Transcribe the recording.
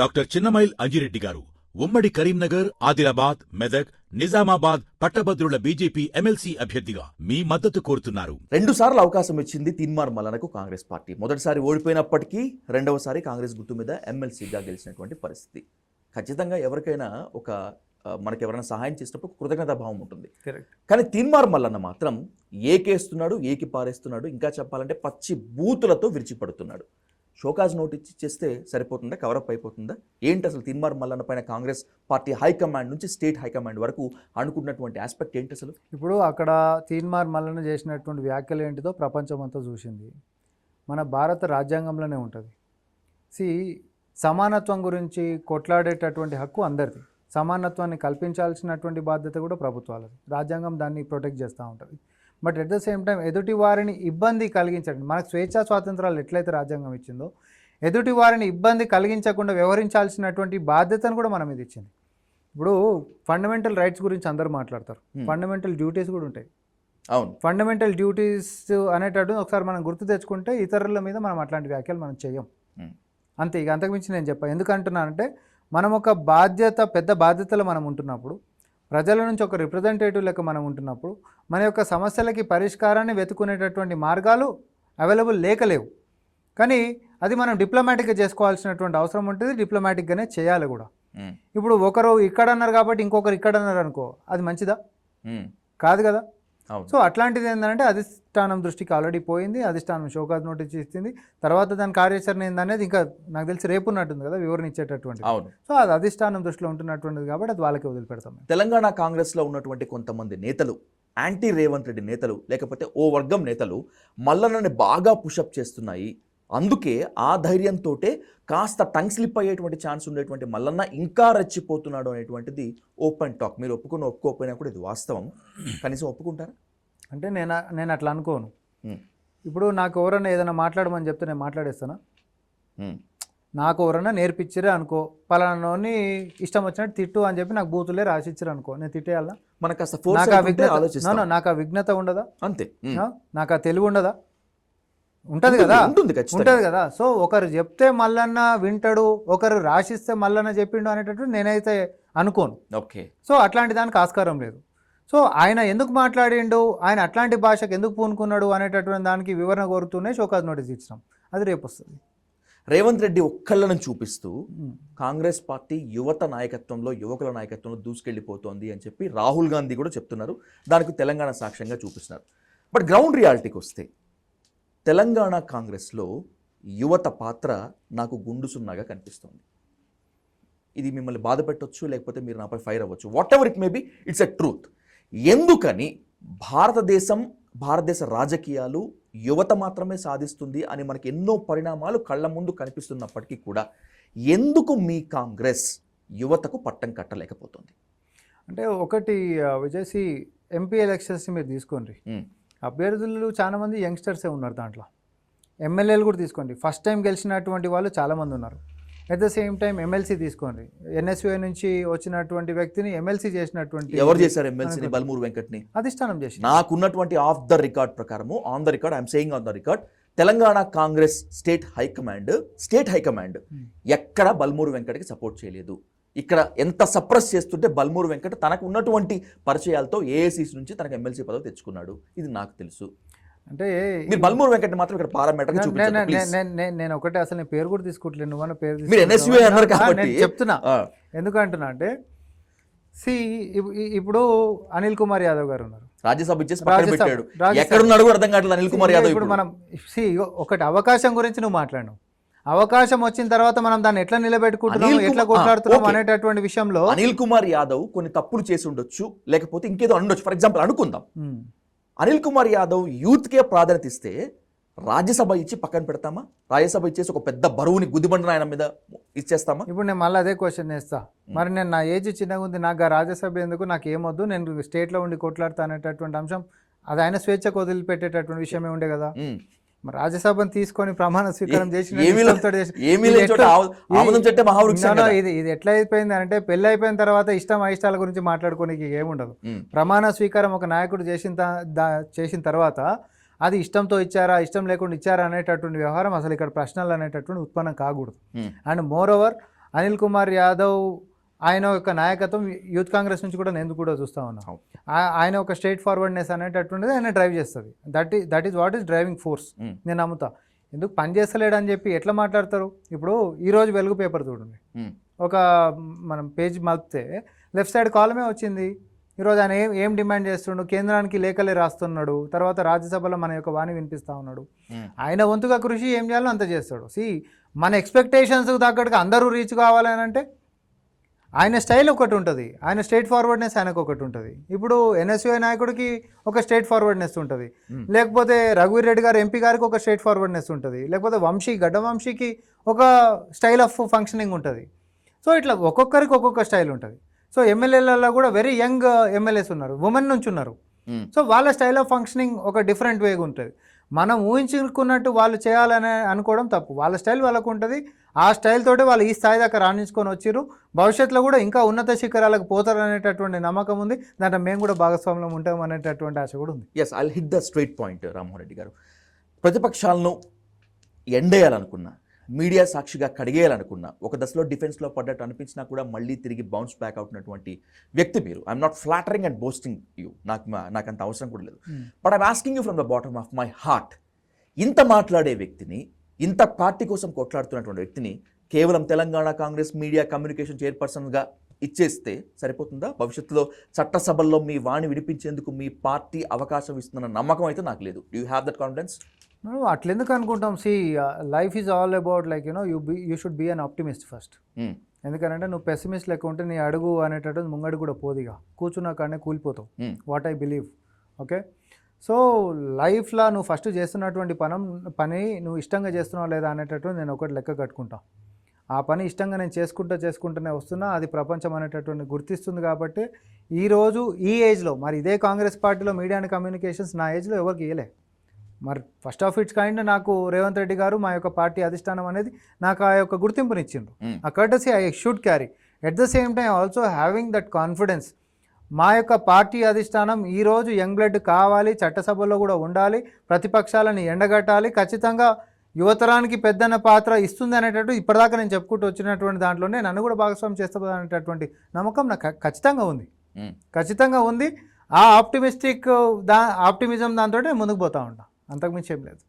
Doctor Chinnamail Anji Reddy గారు ఉమ్మడి కరీంనగర్ ఆదిలాబాద్ మెదక్ నిజామాబాద్ పట్టభద్రుల బీజేపీ ఎమ్మెల్సీ అభ్యర్థిగా మీ మద్దతు కోరుతున్నారు. రెండు సార్లు అవకాశం ఇచ్చింది తీన్మార్ మల్లనకు కాంగ్రెస్ పార్టీ. మొదటిసారి ఓడిపోయినప్పటికీ రెండవసారి కాంగ్రెస్ గుర్తు మీద ఎమ్మెల్సీగా గెలిచినటువంటి పరిస్థితి. ఖచ్చితంగా ఎవరికైనా ఒక మనకి ఎవరైనా సహాయం చేసినప్పుడు కృతజ్ఞతా భావం ఉంటుంది. కరెక్ట్ కానీ తీన్మార్ మల్లన్న మాత్రం ఏకేస్తున్నాడు ఏకి పారేస్తున్నాడు ఇంకా చెప్పాలంటే పచ్చి బూతులతో విరిచిపడుతున్నాడు. షోకాజ్ నోటీస్ ఇచ్చేస్తే సరిపోతుందా? కవరప్ అయిపోతుందా? ఏంటి అసలు తిన్మార్ మల్లన్న పైన కాంగ్రెస్ పార్టీ హైకమాండ్ నుంచి స్టేట్ హైకమాండ్ వరకు అనుకున్నటువంటి ఆస్పెక్ట్ ఏంటి అసలు? ఇప్పుడు అక్కడ తీన్మార్ మల్లన చేసినటువంటి వ్యాఖ్యలు ఏంటిదో ప్రపంచం అంతా చూసింది. మన భారత రాజ్యాంగంలోనే ఉంటుంది. సి సమానత్వం గురించి కొట్లాడేటటువంటి హక్కు అందరిది. సమానత్వాన్ని కల్పించాల్సినటువంటి బాధ్యత కూడా ప్రభుత్వాలది. రాజ్యాంగం దాన్ని ప్రొటెక్ట్ చేస్తూ ఉంటుంది. But at the same time ఎదుటి వారిని ఇబ్బంది కలిగించండి మనకు స్వేచ్ఛా స్వాతంత్రాలు ఎట్లయితే రాజ్యాంగం ఇచ్చిందో ఎదుటి వారిని ఇబ్బంది కలిగించకుండా వ్యవహరించాల్సినటువంటి బాధ్యతను కూడా మన మీద ఇచ్చింది. ఇప్పుడు ఫండమెంటల్ రైట్స్ గురించి అందరూ మాట్లాడతారు. ఫండమెంటల్ డ్యూటీస్ కూడా ఉంటాయి. అవును. ఫండమెంటల్ డ్యూటీస్ అనేటట్టు ఒకసారి మనం గుర్తు తెచ్చుకుంటే ఇతరుల మీద మనం అట్లాంటి వ్యాఖ్యలు మనం చేయం. అంతే ఇక అంతకుమించి నేను చెప్పాను ఎందుకంటున్నానంటే మనం ఒక బాధ్యత పెద్ద బాధ్యతలు మనం ఉంటున్నప్పుడు ప్రజల నుంచి ఒక రిప్రజెంటేటివ్ లెక్క మనం ఉంటున్నప్పుడు మన యొక్క సమస్యలకి పరిష్కారాన్ని వెతుకునేటటువంటి మార్గాలు అవైలబుల్ లేకలేవు కానీ అది మనం డిప్లొమాటిక్గా చేసుకోవాల్సినటువంటి అవసరం ఉంటుంది డిప్లొమాటిక్గానే చేయాలి కూడా. ఇప్పుడు ఒకరు ఇక్కడ అన్నారు కాబట్టి ఇంకొకరు ఇక్కడ అన్నారు అనుకో అది మంచిదా? కాదు కదా? సో అట్లాంటిది ఏంటంటే అధిష్టానం దృష్టికి ఆల్రెడీ పోయింది అధిష్టానం షోకాజ్ నోటీస్ ఇస్తుంది తర్వాత దాని కార్యాచరణ ఏందనేది ఇంకా నాకు తెలిసి రేపు ఉన్నట్టుంది కదా వివరణ ఇచ్చేటటువంటి సో అది అధిష్టానం దృష్టిలో ఉంటున్నటువంటిది కాబట్టి అది వాళ్ళకి వదిలిపెడతాం తెలంగాణ కాంగ్రెస్లో ఉన్నటువంటి కొంతమంది నేతలు యాంటీ రేవంత్ రెడ్డి నేతలు లేకపోతే ఓ వర్గం నేతలు మల్లన్నని బాగా పుషప్ చేస్తున్నాయి అందుకే ఆ ధైర్యంతో కాస్త టంగ్ స్లిప్ అయ్యేటువంటి ఛాన్స్ ఉండేటువంటి మల్లన్న ఇంకా రెచ్చిపోతున్నాడు అనేటువంటిది ఓపెన్ టాక్ మీరు ఒప్పుకుని ఒప్పుకోకపోయినా కూడా ఇది వాస్తవం. కనీసం ఒప్పుకుంటారా? అంటే నేను నేను అట్లా అనుకోను. ఇప్పుడు నాకు ఎవరన్నా ఏదైనా మాట్లాడమని చెప్తే నేను మాట్లాడేస్తానా? నాకు ఎవరన్నా నేర్పించరే అనుకో పలానాని ఇష్టం వచ్చినట్టు తిట్టు అని చెప్పి నాకు బూతులే రాసిచ్చారు అనుకో నేను తిట్టేయాలా? నాకు ఆ విఘ్నత నాకు ఆ విఘ్నత ఉండదా? అంతే? నాకు ఆ తెలివి ఉండదా? ఉంటది కదా? ఉంటుంది ఉంటది కదా? సో ఒకరు చెప్తే మల్లన్న వింటాడు ఒకరు రాసిస్తే మల్లన్న చెప్పిండు అనేటట్టు నేనైతే అనుకోను. ఓకే. సో అట్లాంటి దానికి ఆస్కారం లేదు. సో ఆయన ఎందుకు మాట్లాడిండు ఆయన అట్లాంటి భాషకు ఎందుకు పూనుకున్నాడు అనేటటువంటి దానికి వివరణ కోరుతూనే షోకాజ్ నోటీస్ ఇచ్చినాం. అది రేపు వస్తుంది. రేవంత్ రెడ్డి ఒక్కళ్ళను చూపిస్తూ. కాంగ్రెస్ పార్టీ యువత నాయకత్వంలో యువకుల నాయకత్వంలో దూసుకెళ్ళిపోతోంది అని చెప్పి రాహుల్ గాంధీ కూడా చెప్తున్నారు. దానికి తెలంగాణ సాక్ష్యంగా చూపిస్తున్నారు. బట్ గ్రౌండ్ రియాలిటీకి వస్తే తెలంగాణ కాంగ్రెస్లో యువత పాత్ర నాకు గుండు సున్నాగా కనిపిస్తోంది. ఇది మిమ్మల్ని బాధ పెట్టొచ్చు లేకపోతే మీరు నాపై ఫైర్ అవ్వచ్చు. Whatever it may be it's a truth ఎందుకని భారతదేశం భారతదేశ రాజకీయాలు యువత మాత్రమే సాధిస్తుంది అని మనకి ఎన్నో పరిణామాలు కళ్ళ ముందు కనిపిస్తున్నప్పటికీ కూడా ఎందుకు మీ కాంగ్రెస్ యువతకు పట్టం కట్టలేకపోతుంది? అంటే ఒకటి విజయసి ఎంపీ ఎలక్షన్స్ మీరు తీసుకోండి. అభ్యర్థులు చాలా మంది యంగ్స్టర్సే ఉన్నారు దాంట్లో. ఎమ్మెల్యేలు కూడా తీసుకోండి. ఫస్ట్ టైం గెలిచినటువంటి వాళ్ళు చాలామంది ఉన్నారు. At the same time MLC తీసుకోండి. ఎన్ఎస్యుఐ నుంచి వచ్చినటువంటి వ్యక్తిని ఎమ్మెల్సీ చేసినటువంటి ఎవరు చేశారు ఎమ్మెల్సీని బల్మూరు వెంకట్ని. అధిష్టానం చేసి నాకున్నటువంటి ఆఫ్ ద రికార్డ్ ప్రకారము on the record I'm saying on the record Telangana Congress state high command state high command Hmm. ఎక్కడ బల్మూరు వెంకట్కి సపోర్ట్ చేయలేదు. ఇక్కడ ఎంత సప్రెస్ చేస్తుంటే బల్మూరు వెంకట్ తనకు ఉన్నటువంటి పరిచయాలతో ఏఐసీసీ నుంచి తనకు ఎమ్మెల్సీ పదవి తెచ్చుకున్నాడు. ఇది నాకు తెలుసు. అంటే మీరు బల్మూరు వెంకట్ మాత్రం ఇక్కడ పారామీటర్ నేను ఒకటే అసలు నేను పేరు కూడా తీసుకోవట్లేదు. నువ్వన్న పేరు మీరు? NSUI అన్నారు కాబట్టి. నేను చెప్తున్నా. ఎందుకంటున్నా అంటే సి ఇప్పుడు అనిల్ కుమార్ యాదవ్ గారు ఉన్నారు. రాజ్యసభ ఇచ్చేసి పక్కన రాజ్యసభ- పెట్టాడు. రాజ్యసభ. ఎక్కడున్నాడు కూడా అర్థం కావట్లేదు అనిల్ కుమార్ యాదవ్ ఇప్పుడు. మనం సి ఒకటి అవకాశం గురించి నువ్వు మాట్లాడు అవకాశం వచ్చిన తర్వాత మనం దాన్ని ఎట్లా నిలబెట్టుకుంటున్నాము అనిల్ ఎట్లా కొట్లాడుతున్నాం. అనేటటువంటి విషయంలో అనిల్ కుమార్ యాదవ్ కొన్ని తప్పులు చేసి ఉండొచ్చు లేకపోతే ఇంకేదో ఉండొచ్చు ఫర్ ఎగ్జాంపుల్ అనుకుందాం. అనిల్ కుమార్ యాదవ్ యూత్కే ప్రాధాన్యత ఇస్తే రాజ్యసభ ఇచ్చి పక్కన పెడతామా? రాజ్యసభ ఇచ్చేసి ఒక పెద్ద బరువుని గుదిబండన ఆయన మీద ఇచ్చేస్తామా? ఇప్పుడు నేను మళ్ళీ అదే క్వశ్చన్ వేస్తా మరి నేను నా ఏజ్ చిన్నగా ఉంది నాకు రాజ్యసభ ఎందుకు నాకు ఏమొద్దు నేను స్టేట్లో ఉండి కొట్లాడతా అనేటటువంటి అంశం అది ఆయన స్వేచ్ఛకు వదిలిపెట్టేటటువంటి విషయమే ఉండే కదా. రాజ్యసభను తీసుకొని ప్రమాణ స్వీకారం చేసిన చేసి- ఇది ఆమదం చెట్టే మహావృక్షం. ఇది ఇది ఎట్లా అయిపోయింది అంటే పెళ్ళి అయిపోయిన తర్వాత ఇష్టం అయిష్టాల గురించి మాట్లాడుకోనికి ఏముండదు. ప్రమాణ స్వీకారం ఒక నాయకుడు చేసిన చేసిన తర్వాత అది ఇష్టంతో ఇచ్చారా ఇష్టం లేకుండా ఇచ్చారా అనేటటువంటి వ్యవహారం అసలు ఇక్కడ ప్రశ్నలు అనేటటువంటి ఉత్పన్నం కాకూడదు. And moreover Anil Kumar Yadav ఆయన యొక్క నాయకత్వం యూత్ కాంగ్రెస్ నుంచి కూడా నేను కూడా చూస్తా ఉన్నాను ఆయన ఒక స్ట్రేట్ ఫార్వర్డ్నెస్ అనేటటువంటిది ఆయన డ్రైవ్ చేస్తుంది. దట్ ఈ that is what is driving force. నేను నమ్ముతా. ఎందుకు? పని చేస్తలేడు అని చెప్పి ఎట్లా మాట్లాడతారు? ఇప్పుడు ఈరోజు వెలుగు పేపర్ చూడండి. ఒక మనం పేజ్ మలిపితే లెఫ్ట్ సైడ్ కాలమే వచ్చింది. ఈరోజు ఆయన ఏం ఏం డిమాండ్ చేస్తుండు? కేంద్రానికి లేఖలే రాస్తున్నాడు. తర్వాత రాజ్యసభలో మన యొక్క వాణి వినిపిస్తూ ఉన్నాడు. ఆయన వంతుగా కృషి ఏం చేయాలో అంత చేస్తాడు. సి మన ఎక్స్పెక్టేషన్స్ తగ్గట్టుగా అందరూ రీచ్ కావాలని అంటే ఆయన స్టైల్ ఒకటి ఉంటుంది. ఆయన స్ట్రేట్ ఫార్వర్డ్నెస్ ఆయనకు ఒకటి ఉంటుంది. ఇప్పుడు ఎన్ఎస్యుఐ నాయకుడికి ఒక స్ట్రేట్ ఫార్వర్డ్నెస్ ఉంటుంది. లేకపోతే రఘువీర్ రెడ్డి గారు ఎంపీ గారికి ఒక స్ట్రేట్ ఫార్వర్డ్నెస్ ఉంటుంది. లేకపోతే వంశీ గడ్డ వంశీకి ఒక స్టైల్ ఆఫ్ ఫంక్షనింగ్ ఉంటుంది. సో ఇట్లా ఒక్కొక్కరికి ఒక్కొక్క స్టైల్ ఉంటుంది. సో ఎమ్మెల్యేలలో కూడా వెరీ యంగ్ ఎమ్మెల్యేస్ ఉన్నారు. ఉమెన్ నుంచి ఉన్నారు. సో వాళ్ళ స్టైల్ ఆఫ్ ఫంక్షనింగ్ ఒక డిఫరెంట్ వేగా ఉంటుంది మనం ఊహించుకున్నట్టు వాళ్ళు చేయాలని అనుకోవడం తప్పు. వాళ్ళ స్టైల్ వాళ్ళకు ఉంటుంది. ఆ స్టైల్ తోటి వాళ్ళు ఈ స్థాయి దాకా రాణించుకొని వచ్చిర్రు. భవిష్యత్తులో కూడా ఇంకా ఉన్నత శిఖరాలకు పోతారు అనేటటువంటి నమ్మకం ఉంది. దాంట్లో మేము కూడా భాగస్వామ్యం ఉంటాం అనేటటువంటి ఆశ కూడా ఉంది. Yes I hit the straight point Rammohan Reddy garu. ప్రతిపక్షాలను ఎండేయాలనుకున్నా మీడియా సాక్షిగా కడిగేయాలనుకున్నా ఒక దశలో డిఫెన్స్లో పడ్డట్టు అనిపించినా కూడా మళ్ళీ తిరిగి బౌన్స్ బ్యాక్ అవుతున్నటువంటి వ్యక్తి మీరు. I'm not flattering and boasting you నాకు మా- నాకు అంత అవసరం కూడా లేదు. But I'm asking you from the bottom of my heart ఇంత మాట్లాడే వ్యక్తిని ఇంత పార్టీ కోసం కొట్లాడుతున్నటువంటి వ్యక్తిని కేవలం తెలంగాణ కాంగ్రెస్ మీడియా కమ్యూనికేషన్ చైర్పర్సన్గా ఇచ్చేస్తే సరిపోతుందా? భవిష్యత్తులో చట్టసభల్లో మీ వాణి వినిపించేందుకు మీ పార్టీ అవకాశం ఇస్తుందన్న నమ్మకం అయితే నాకు లేదు. యూ హ్యావ్ దట్ కాన్ఫిడెన్స్ మనం అట్లెందుకు అనుకుంటాం? See life is all about like you know you be you should be an optimist first ఎందుకంటే నువ్వు పెసిమిస్ట్ లెక్క ఉంటే నీ అడుగు అనేటట్టు ముంగడు కూడా పోదిగా కూర్చున్నా కానీ కూలిపోతావు. What I believe okay so లైఫ్లో నువ్వు ఫస్ట్ చేస్తున్నటువంటి పనం పని నువ్వు ఇష్టంగా చేస్తున్నావు లేదా అనేటట్టు నేను ఒకటి లెక్క కట్టుకుంటా. ఆ పని ఇష్టంగా నేను చేసుకుంటూ చేసుకుంటూనే వస్తున్నా అది ప్రపంచం అనేటటువంటి గుర్తిస్తుంది కాబట్టి ఈరోజు ఈ ఏజ్లో మరి ఇదే కాంగ్రెస్ పార్టీలో మీడియా అండ్ కమ్యూనికేషన్స్ నా ఏజ్లో ఎవరికి ఇవ్వలే మరి ఫస్ట్ ఆఫ్ ఇట్స్ కైండ్ నాకు రేవంత్ రెడ్డి గారు మా యొక్క పార్టీ అధిష్టానం అనేది నాకు ఆ యొక్క గుర్తింపునిచ్చిండ్రు. Mm. ఆ courtesy I should carry at the same time also having that confidence మా యొక్క పార్టీ అధిష్టానం ఈరోజు యంగ్ బ్లడ్ కావాలి చట్టసభలో కూడా ఉండాలి ప్రతిపక్షాలను ఎండగట్టాలి ఖచ్చితంగా యువతరానికి పెద్దన్న పాత్ర ఇస్తుంది అనేటట్టు ఇప్పటిదాకా నేను చెప్పుకుంటూ వచ్చినటువంటి దాంట్లోనే నన్ను కూడా భాగస్వామ్యం అనేటటువంటి నమ్మకం నాకు ఖచ్చితంగా ఉంది. ఖచ్చితంగా ఉంది. ఆ ఆప్టిమిస్టిక్ దా ఆప్టిమిజం దాంతో ముందుకు పోతా ఉంటా. అంతకుమించి ఏం లేదు.